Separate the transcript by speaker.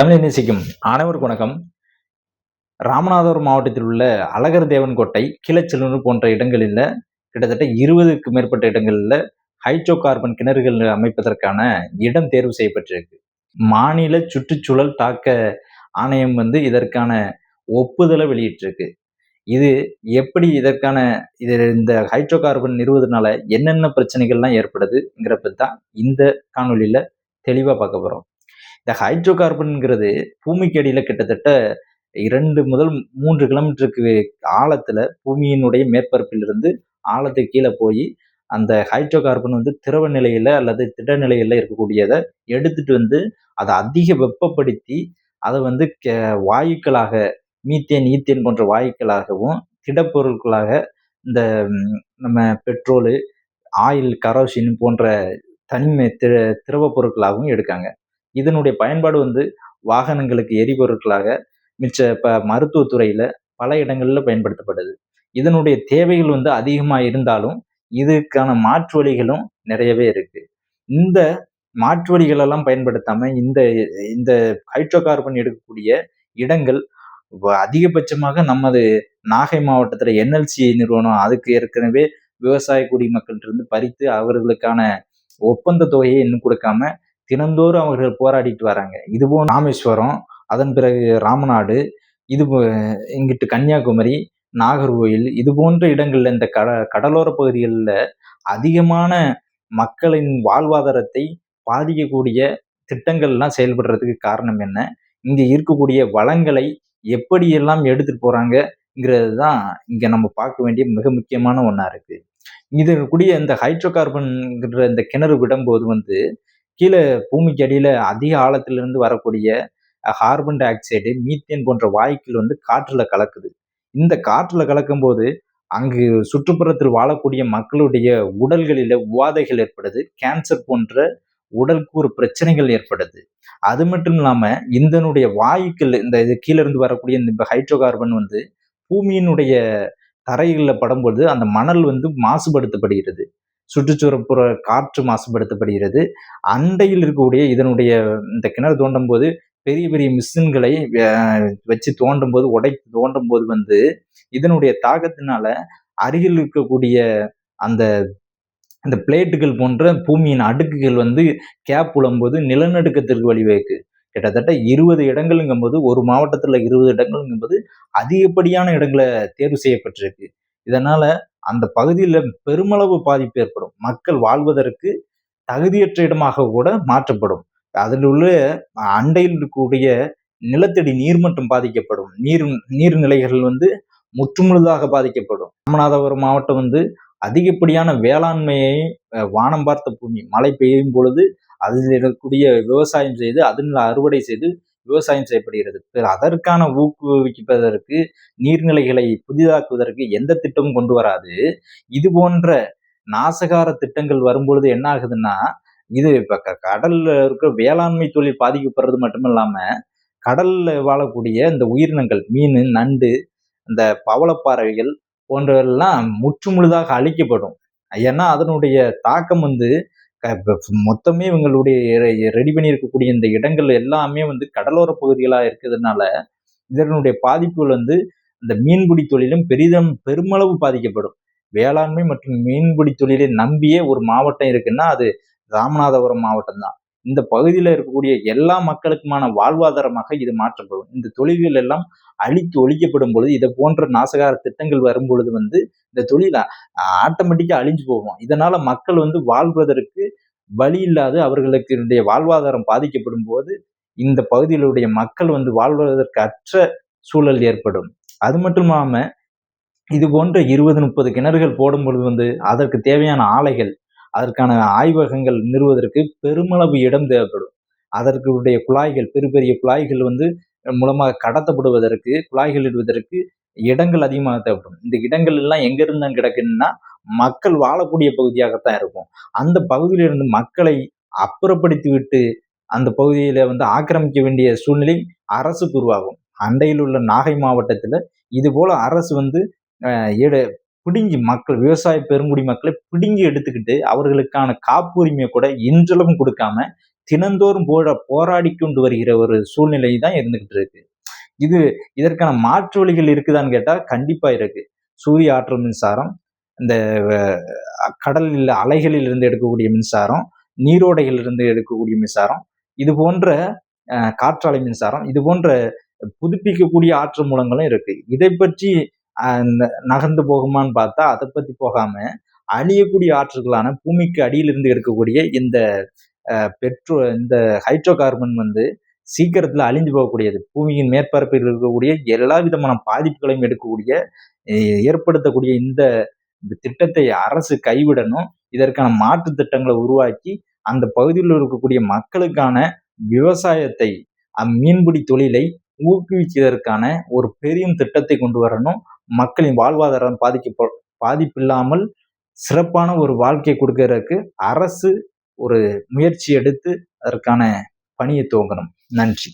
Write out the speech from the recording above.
Speaker 1: தமிழை நேசிக்கும் அனைவருக்கும் வணக்கம். ராமநாதபுரம் மாவட்டத்தில் உள்ள அழகர் தேவன் கோட்டை கிளச்செல்லூர் போன்ற இடங்களில் கிட்டத்தட்ட இருபதுக்கு மேற்பட்ட இடங்களில் ஹைட்ரோ கார்பன் கிணறுகள் அமைப்பதற்கான இடம் தேர்வு செய்யப்பட்டிருக்கு. மாநில சுற்றுச்சூழல் தாக்க ஆணையம் வந்து இதற்கான ஒப்புதலை வெளியிட்டிருக்கு. இது எப்படி இதற்கான இது இந்த ஹைட்ரோ கார்பன் நிறுவதனால என்னென்ன பிரச்சனைகள்லாம் ஏற்படுதுங்கிறப்ப தான் இந்த காணொலியில் தெளிவாக பார்க்க போகிறோம் இந்த ஹைட்ரோ கார்பன்ங்கிறது பூமிக்கு அடியில் கிட்டத்தட்ட இரண்டு முதல் மூன்று கிலோமீட்டருக்கு ஆழத்தில் பூமியினுடைய மேற்பரப்பிலிருந்து ஆழத்துக்கு கீழே போய் அந்த ஹைட்ரோ கார்பன் வந்து திரவ நிலையில் அல்லது திட நிலையில் இருக்கக்கூடியதை எடுத்துட்டு வந்து அதை அதிக வெப்பப்படுத்தி அதை வந்து வாயுக்களாக மீத்தேன் ஈத்தேன் போன்ற வாயுக்களாகவும் திடப்பொருட்களாக இந்த நம்ம பெட்ரோலு ஆயில் கரோசின் போன்ற தனிமை திர திரவ பொருட்களாகவும் எடுக்காங்க. இதனுடைய பயன்பாடு வந்து வாகனங்களுக்கு எரிபொருட்களாக மிச்ச இப்போ மருத்துவத்துறையில் பல இடங்களில் பயன்படுத்தப்படுது. இதனுடைய தேவைகள் வந்து அதிகமாக இருந்தாலும் இதுக்கான மாற்று வழிகளும் நிறையவே இருக்கு. இந்த மாற்று வழிகளெல்லாம் பயன்படுத்தாமல் இந்த இந்த ஹைட்ரோ கார்பன் எடுக்கக்கூடிய இடங்கள் அதிகபட்சமாக நமது நாகை மாவட்டத்தில் என்எல்சி நிறுவனம் அதுக்கு ஏற்கனவே விவசாய குடிமக்கள்கிட்ட இருந்து பறித்து அவர்களுக்கான ஒப்பந்த தொகையை இன்னும் கொடுக்காம தினந்தோறும் அவர்கள் போராடிட்டு வராங்க. இதுபோல் ராமேஸ்வரம் அதன் பிறகு ராமநாடு இது இங்கிட்டு கன்னியாகுமரி நாகர்கோயில் இது போன்ற இடங்கள்ல இந்த கட கடலோர பகுதிகளில் அதிகமான மக்களின் வாழ்வாதாரத்தை பாதிக்கக்கூடிய திட்டங்கள்லாம் செயல்படுறதுக்கு காரணம் என்ன? இங்கே இருக்கக்கூடிய வளங்களை எப்படியெல்லாம் எடுத்துட்டு போகிறாங்கங்கிறது தான் இங்கே நம்ம பார்க்க வேண்டிய மிக முக்கியமான ஒன்றா இருக்குது இது கூடிய இந்த ஹைட்ரோ கார்பன்கிற இந்த கிணறு விடும்போது வந்து கீழே பூமிக்கு அடியில் அதிக ஆழத்திலிருந்து வரக்கூடிய கார்பன் டை ஆக்சைடு மீத்தேன் போன்ற வாயுக்கள் வந்து காற்றில் கலக்குது. இந்த காற்றில் கலக்கும் போது அங்கு சுற்றுப்புறத்தில் வாழக்கூடிய மக்களுடைய உடல்களில் உவாதைகள் ஏற்படுது. கேன்சர் போன்ற உடல்கூறு பிரச்சனைகள் ஏற்படுது. அது மட்டும் இல்லாமல் இந்தனுடைய வாயுக்கள் இந்த இது கீழேருந்து வரக்கூடிய இந்த ஹைட்ரோ கார்பன் வந்து பூமியினுடைய தரைகளில் படும்போது அந்த மணல் வந்து மாசுபடுத்தப்படுகிறது. சுற்றுச்சுரப்புற காற்று மாசுபடுத்தப்படுகிறது. அண்டையில் இருக்கக்கூடிய இதனுடைய இந்த கிணறு தோண்டும் போது பெரிய பெரிய மிஷின்களை வச்சு தோண்டும் போது உடைத்து தோண்டும் போது வந்து இதனுடைய தாக்கத்தினால அருகில் இருக்கக்கூடிய அந்த அந்த பிளேட்டுகள் போன்ற பூமியின் அடுக்குகள் வந்து கேப் போது நிலநடுக்கத்திற்கு வழிவகுக்கு. கிட்டத்தட்ட இருபது இடங்கள்ங்கும்போது ஒரு மாவட்டத்தில் இருபது இடங்கள்ங்கும்போது அதிகப்படியான இடங்களை தேர்வு செய்யப்பட்டிருக்கு. இதனால அந்த பகுதியில் பெருமளவு பாதிப்பு ஏற்படும். மக்கள் வாழ்வதற்கு தகுதியற்ற இடமாக கூட மாற்றப்படும். அதில் உள்ள அண்டையில் இருக்கக்கூடிய நிலத்தடி நீர்மட்டம் பாதிக்கப்படும். நீர் நீர்நிலைகள் வந்து முற்றுமுழுதாக பாதிக்கப்படும். ராமநாதபுரம் மாவட்டம் வந்து அதிகப்படியான வேளாண்மையை வானம் பார்த்த பூமி மழை பெய்யும் பொழுது அதில் இருக்கக்கூடிய விவசாயம் செய்து அதில் அறுவடை செய்து விவசாயம் செய்யப்படுகிறது. அதற்கான ஊக்குவிப்பதற்கு நீர்நிலைகளை புதிதாக்குவதற்கு எந்த திட்டமும் கொண்டு வராது. இது போன்ற நாசகார திட்டங்கள் வரும்பொழுது என்ன ஆகுதுன்னா இது இப்போ கடல்ல இருக்க வேளாண்மை தொழில் பாதிக்கப்படுறது மட்டும் இல்லாமல் கடல்ல வாழக்கூடிய இந்த உயிரினங்கள் மீன் நண்டு இந்த பவளப்பாறைகள் போன்றவெல்லாம் முற்றுமுழுதாக அழிக்கப்படும். ஏன்னா அதனுடைய தாக்கம் வந்து மொத்தமே இவங்களுடைய ரெடி பண்ணியிருக்கக்கூடிய இந்த இடங்கள் எல்லாமே வந்து கடலோர பகுதிகளாக இருக்கிறதுனால இதனுடைய பாதிப்புகள் வந்து இந்த மீன்பிடி தொழிலும் பெரிதம் பெருமளவு பாதிக்கப்படும். வேளாண்மை மற்றும் மீன்பிடி தொழிலை நம்பியே ஒரு மாவட்டம் இருக்குன்னா அது ராமநாதபுரம் மாவட்டம் தான் இந்த பகுதியில் இருக்கக்கூடிய எல்லா மக்களுக்குமான வாழ்வாதாரமாக இது மாற்றப்படும். இந்த தொழில்கள் எல்லாம் அழித்து ஒழிக்கப்படும் பொழுது இதை போன்ற நாசகார திட்டங்கள் வரும் பொழுது வந்து இந்த தொழில் ஆட்டோமேட்டிக்காக அழிஞ்சு போவோம் இதனால மக்கள் வந்து வாழ்வதற்கு வழி இல்லாது அவர்களுக்கு வாழ்வாதாரம் பாதிக்கப்படும் போது இந்த பகுதியிலுடைய மக்கள் வந்து வாழ்வதற்கு அற்ற சூழல் ஏற்படும். அது மட்டும் இல்லாமல் இது போன்ற இருபது முப்பது கிணறுகள் போடும் பொழுது வந்து அதற்கு தேவையான ஆலைகள் அதற்கான ஆய்வகங்கள் நிறுவதற்கு பெருமளவு இடம் தேவைப்படும். அதற்குடைய குழாய்கள் பெரிய பெரிய குழாய்கள் வந்து மூலமாக கடத்தப்படுவதற்கு குழாய்கள் இடுவதற்கு இடங்கள் அதிகமாக தேவைப்படும். இந்த இடங்கள் எல்லாம் எங்க கிடக்குன்னா மக்கள் வாழக்கூடிய பகுதியாகத்தான் இருக்கும். அந்த பகுதியிலிருந்து மக்களை அப்புறப்படுத்தி விட்டு அந்த பகுதியில வந்து ஆக்கிரமிக்க வேண்டிய சூழ்நிலை அரசுக்கு உருவாகும். அண்டையில் உள்ள நாகை மாவட்டத்தில் இது போல அரசு வந்து பிடுங்கி மக்கள் விவசாய பெருங்குடி மக்களை பிடுங்கி எடுத்துக்கிட்டு அவர்களுக்கான காப்புரிமையை கூட இன்றளவும் கொடுக்காம தினந்தோறும் போட போராடி கொண்டு வருகிற ஒரு சூழ்நிலை தான் இருந்துகிட்டு இருக்கு. இது இதற்கான மாற்று வழிகள் இருக்குதான்னு கேட்டால் கண்டிப்பா இருக்கு. சூரிய ஆற்றல் மின்சாரம் இந்த கடலில் அலைகளில் இருந்து எடுக்கக்கூடிய மின்சாரம் நீரோடைகளிலிருந்து எடுக்கக்கூடிய மின்சாரம் இது போன்ற காற்றாலை மின்சாரம் இது போன்ற புதுப்பிக்கக்கூடிய ஆற்று மூலங்களும் இருக்கு. இதை பற்றி நகர்ந்து போகுமான்னு பார்த்தா அதை பற்றி போகாம அழியக்கூடிய ஆற்றுகளான பூமிக்கு அடியிலிருந்து எடுக்கக்கூடிய இந்த பெட்ரோ இந்த ஹைட்ரோ கார்பன் வந்து சீக்கிரத்தில் அழிஞ்சு போகக்கூடியது. பூமியின் மேற்பரப்பில் இருக்கக்கூடிய எல்லா விதமான பாதிப்புகளையும் எடுக்கக்கூடிய ஏற்படுத்தக்கூடிய இந்த திட்டத்தை அரசு கைவிடணும். இதற்கான மாற்று திட்டங்களை உருவாக்கி அந்த பகுதியில் இருக்கக்கூடிய மக்களுக்கான விவசாயத்தை மீன்பிடி தொழிலை ஊக்குவிப்பதற்கான ஒரு பெரிய திட்டத்தை கொண்டு வரணும். மக்களின் வாழ்வாதாரம் பாதிக்க பாதிப்பில்லாமல் சிறப்பான ஒரு வாழ்க்கை கொடுக்கறதுக்கு அரசு ஒரு முயற்சி எடுத்து அதற்கான பணியை துவங்கணும். நன்றி.